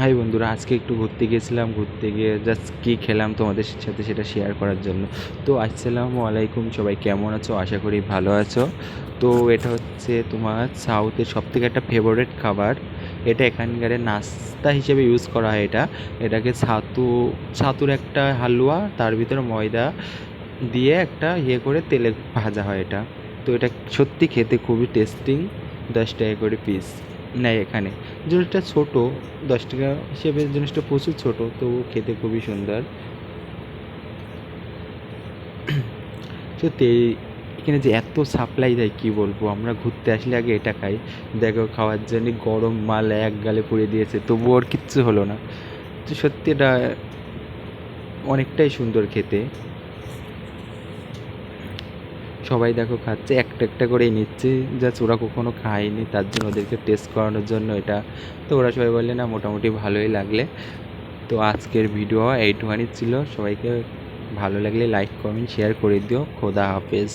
High বন্ধুরা, আজকে একটু ঘুরতে গিয়েছিলাম, ঘুরতে গিয়ে জাস্ট কী খেলাম তোমাদের সাথে সেটা শেয়ার করার জন্য। তো আসসালামু আলাইকুম, সবাই কেমন আছো? আশা করি ভালো আছো। তো এটা হচ্ছে তোমার সাউথের সবথেকে একটা ফেভারিট খাবার। এটা এখানকার নাস্তা হিসেবে ইউজ করা হয় এটা। এটাকে ছাতু, ছাতুর একটা হালুয়া, তার ভিতরে ময়দা দিয়ে একটা ইয়ে করে তেলে ভাজা হয় এটা। তো এটা সত্যি খেতে খুবই টেস্টিং দশ টাকা করে পিস নেয় এখানে। জিনিসটা ছোটো, দশ টাকা হিসেবে জিনিসটা প্রচুর ছোটো তো খেতে খুবই সুন্দর। তো এই- এখানে যে এত সাপ্লাই দেয়, কী বলব? আমরা ঘুরতে আসলে আগে এটা খাই। দেখো, খাওয়ার জন্য গরম মাল এক গালে পুড়ে দিয়েছে, তবুও ওর কিচ্ছু হলো না। তো সত্যি এটা অনেকটাই সুন্দর খেতে। সবাই দেখো খাচ্ছে, একটা একটা করেই নিচ্ছে। জাস্ট ওরা কখনো খায়নি, তার জন্য ওদেরকে টেস্ট করানোর জন্য এটা। তো ওরা সবাই বললে, না, মোটামুটি ভালোই লাগলে। তো আজকের ভিডিও এইটুখানি ছিল। সবাইকে ভালো লাগলে লাইক কমেন্ট শেয়ার করে দিও। খোদা হাফেজ।